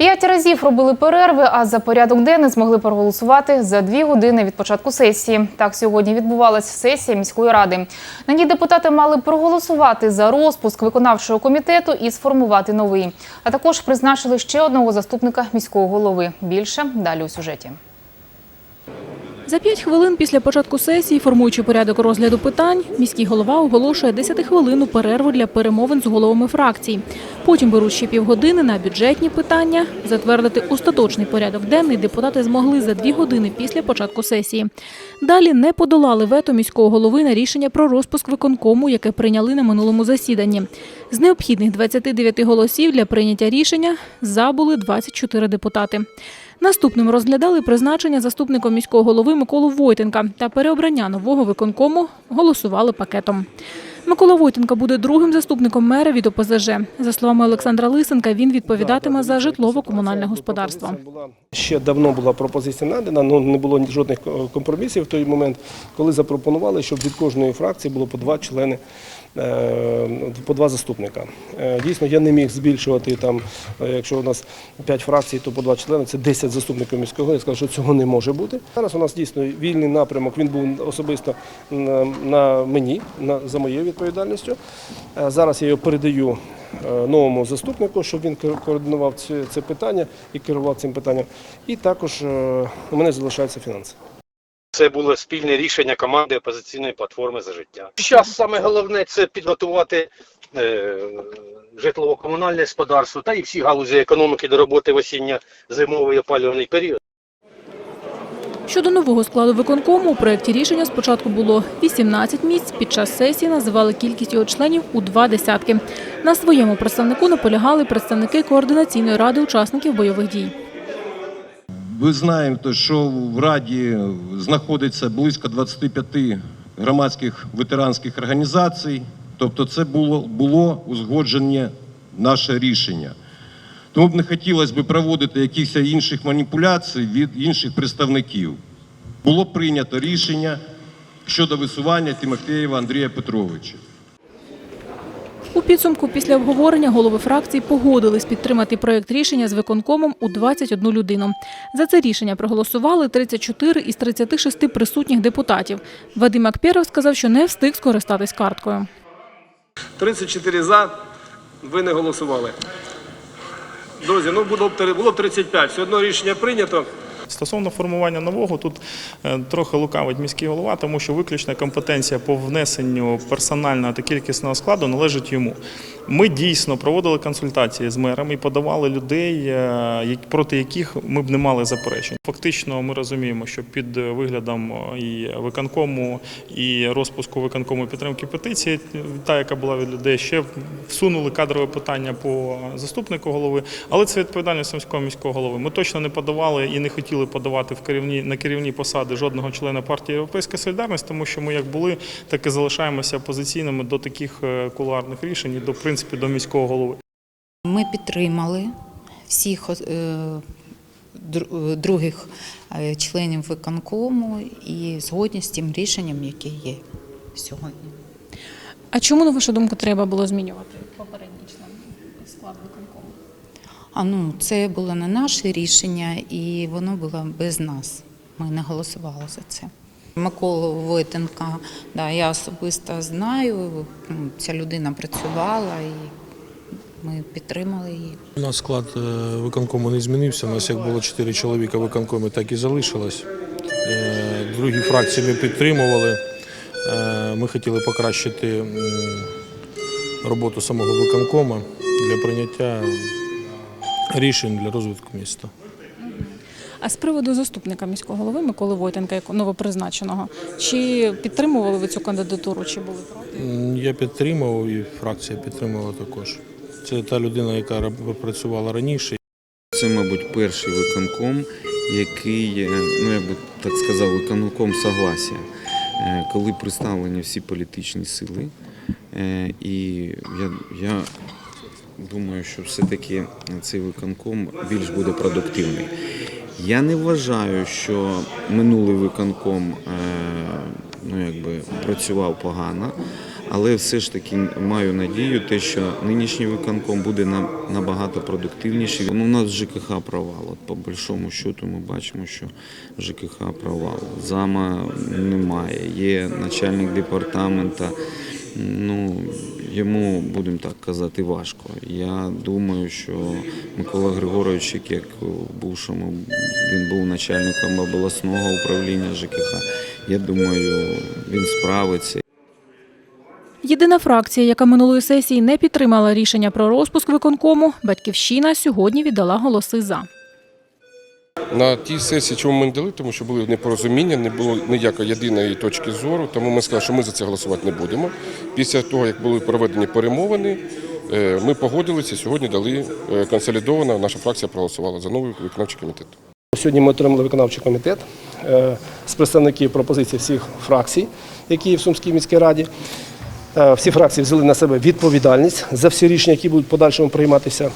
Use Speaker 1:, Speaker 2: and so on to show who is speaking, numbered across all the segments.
Speaker 1: П'ять разів робили перерви, а за порядок денний змогли проголосувати за дві години від початку сесії. Так сьогодні відбувалася сесія міської ради. На ній депутати мали проголосувати за розпуск виконавчого комітету і сформувати новий. А також призначили ще одного заступника міського голови. Більше далі у сюжеті.
Speaker 2: За п'ять хвилин після початку сесії, формуючи порядок розгляду питань, міський голова оголошує 10-хвилинну перерву для перемовин з головами фракцій. Потім беруть ще півгодини на бюджетні питання. Затвердити остаточний порядок денний депутати змогли за дві години після початку сесії. Далі не подолали вето міського голови на рішення про розпуск виконкому, яке прийняли на минулому засіданні. З необхідних 29 голосів для прийняття рішення за були 24 депутати. Наступним розглядали призначення заступником міського голови Миколу Войтенка та переобрання нового виконкому голосували пакетом. Микола Войтенка буде другим заступником мера від ОПЗЖ. За словами Олександра Лисенка, він відповідатиме за житлово-комунальне господарство.
Speaker 3: Ще давно була пропозиція надана, але не було жодних компромісів в той момент, коли запропонували, щоб від кожної фракції було по два члени, по два заступника. Е, Дійсно, я не міг збільшувати там, е, якщо у нас п'ять фракцій, то по два члени, це 10 заступників міського. Я сказав, що цього не може бути. Зараз у нас дійсно вільний напрямок, він був особисто на, мені, за моєю відповідальністю. Е, Зараз я його передаю е, новому заступнику, щоб він координував це, питання і керував цим питанням. І також е, у мене залишаються фінанси.
Speaker 4: Це було спільне рішення команди опозиційної платформи за життя. Зараз саме головне це підготувати е, житлово-комунальне господарство та і всі галузі економіки до роботи в осінньо-зимовий опалювальний період.
Speaker 2: Щодо нового складу виконкому, у проєкті рішення спочатку було 18 місць. Під час сесії називали кількість його членів у два десятки. На своєму представнику наполягали представники координаційної ради учасників бойових дій.
Speaker 5: Ви знаєте, що в Раді знаходиться близько 25 громадських ветеранських організацій. Тобто, це було, було узгодження наше рішення. Тому б не хотілося б проводити якихось інших маніпуляцій від інших представників. Було прийнято рішення щодо висування Тимофєєва Андрія Петровича.
Speaker 2: У підсумку після обговорення голови фракцій погодились підтримати проєкт рішення з виконкомом у 21 людину. За це рішення проголосували 34 із 36 присутніх депутатів. Вадим Акпєров сказав, що не встиг скористатись карткою.
Speaker 3: 34 за, ви не голосували. Друзі, ну було б 35. Все одно рішення прийнято.
Speaker 6: Стосовно формування нового, тут е, трохи лукавить міський голова, тому що виключна компетенція по внесенню персонального та кількісного складу належить йому. Ми дійсно проводили консультації з мерами і подавали людей, е, проти яких ми б не мали заперечень. Фактично, ми розуміємо, що під виглядом е, і виконкому, і розпуску виконкому підтримки петиції, та яка була від людей, ще всунули кадрове питання по заступнику голови, але це відповідальність міського міського голови. Ми точно не подавали і не хотіли подавати в керівні на керівні посади жодного члена партії Європейська Солідарність, тому що ми як були, так і залишаємося опозиційними до таких е, кулуарних рішень, і до в принципі до міського голови.
Speaker 7: Ми підтримали всіх е, других е, членів виконкому і згодні з тим рішенням, яке є сьогодні.
Speaker 2: А чому, на вашу думку, треба було змінювати попередній член складу виконкому?
Speaker 7: А ну, це було не наше рішення, і воно було без нас. Ми не голосували за це. Миколу Войтенка, да, я особисто знаю. ну, Ця людина працювала і ми підтримали її.
Speaker 8: У нас склад е, виконкому не змінився. У нас як було 4 чоловіка в виконкомі, так і залишилось. Е, Другі фракції ми підтримували. Е, Ми хотіли покращити роботу самого виконкома для прийняття рішень для розвитку міста.
Speaker 2: А з приводу заступника міського голови Миколи Войтенка, як новопризначеного, чи підтримували ви цю кандидатуру, чи були проти?
Speaker 8: Я підтримував і фракція підтримувала також. Це та людина, яка працювала раніше.
Speaker 9: Це, мабуть, перший виконком, який, ну я би так сказав, виконком согласія, е, коли представлені всі політичні сили. Е, І я, я думаю, що все-таки цей виконком більш буде продуктивний. Я не вважаю, що минулий виконком е, ну, якби, працював погано, але все ж таки маю надію, те, що нинішній виконком буде набагато продуктивніші. Ну, у нас ЖКХ провал. От по большому счету ми бачимо, що ЖКХ провал. Зама немає. Є начальник департамента. Ну, йому, будемо так казати, важко. Я думаю, що Микола Григорович, як бувшому, він був начальником обласного управління ЖКХ. Я думаю, він справиться.
Speaker 2: Єдина фракція, яка минулої сесії не підтримала рішення про розпуск виконкому, батьківщина сьогодні віддала голоси за.
Speaker 10: На тій сесії, чому ми не дали, тому що були непорозуміння, не було ніякої єдиної точки зору, тому ми сказали, що ми за це голосувати не будемо. Після того, як були проведені перемовини, е, ми погодилися, сьогодні дали е, консолідовано, наша фракція проголосувала за новий виконавчий комітет.
Speaker 3: Сьогодні ми отримали виконавчий комітет е, з представників пропозицій всіх фракцій, які є в Сумській міській раді. Всі фракції взяли на себе відповідальність за всі рішення, які будуть подальшому прийматися.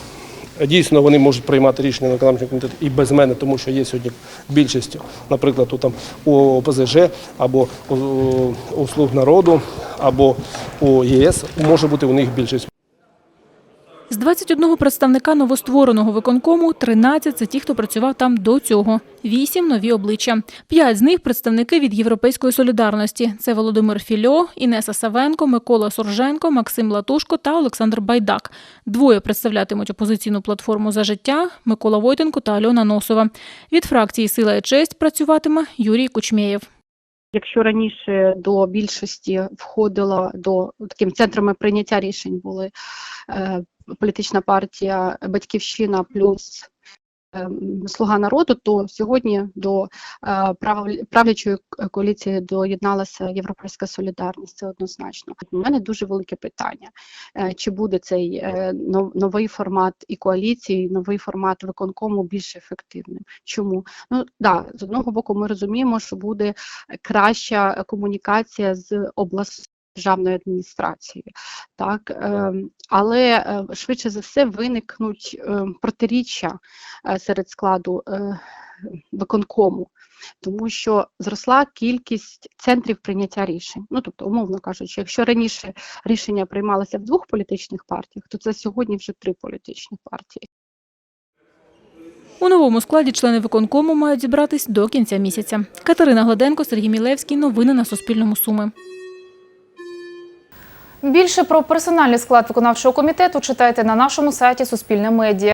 Speaker 3: Дійсно, вони можуть приймати рішення на виконавчому комітеті і без мене, тому що є сьогодні більшість, наприклад, у, там, у ОПЗЖ або у, у Слуг народу, або у ЄС може бути у них більшість.
Speaker 2: З 21 представника новоствореного виконкому 13 – це ті, хто працював там до цього. 8 – нові обличчя. П'ять з них – представники від «Європейської солідарності». Це Володимир Фільо, Інеса Савенко, Микола Сорженко, Максим Латушко та Олександр Байдак. Двоє представлятимуть опозиційну платформу «За життя» – Микола Войтенко та Альона Носова. Від фракції «Сила і честь» працюватиме Юрій Кучмєєв.
Speaker 11: Якщо раніше до більшості входило до таким центрами прийняття рішень були е, політична партія Батьківщина плюс е, Слуга народу, то сьогодні до е, правлячої коаліції доєдналася Європейська солідарність. Це однозначно. У мене дуже велике питання: е, чи буде цей е, новий формат і коаліції, новий формат виконкому більш ефективним? Чому? Ну да, з одного боку, ми розуміємо, що буде краща комунікація з обласною державною адміністрацією, так ем, але е, швидше за все виникнуть е, протиріччя е, серед складу е, виконкому, тому що зросла кількість центрів прийняття рішень. Ну тобто, умовно кажучи, якщо раніше рішення приймалися в двох політичних партіях, то це сьогодні вже три політичні партії.
Speaker 2: У новому складі члени виконкому мають зібратись до кінця місяця. Катерина Гладенко, Сергій Мілевський. Новини на Суспільному. Суми.
Speaker 1: Більше про персональний склад виконавчого комітету читайте на нашому сайті Суспільне медіа.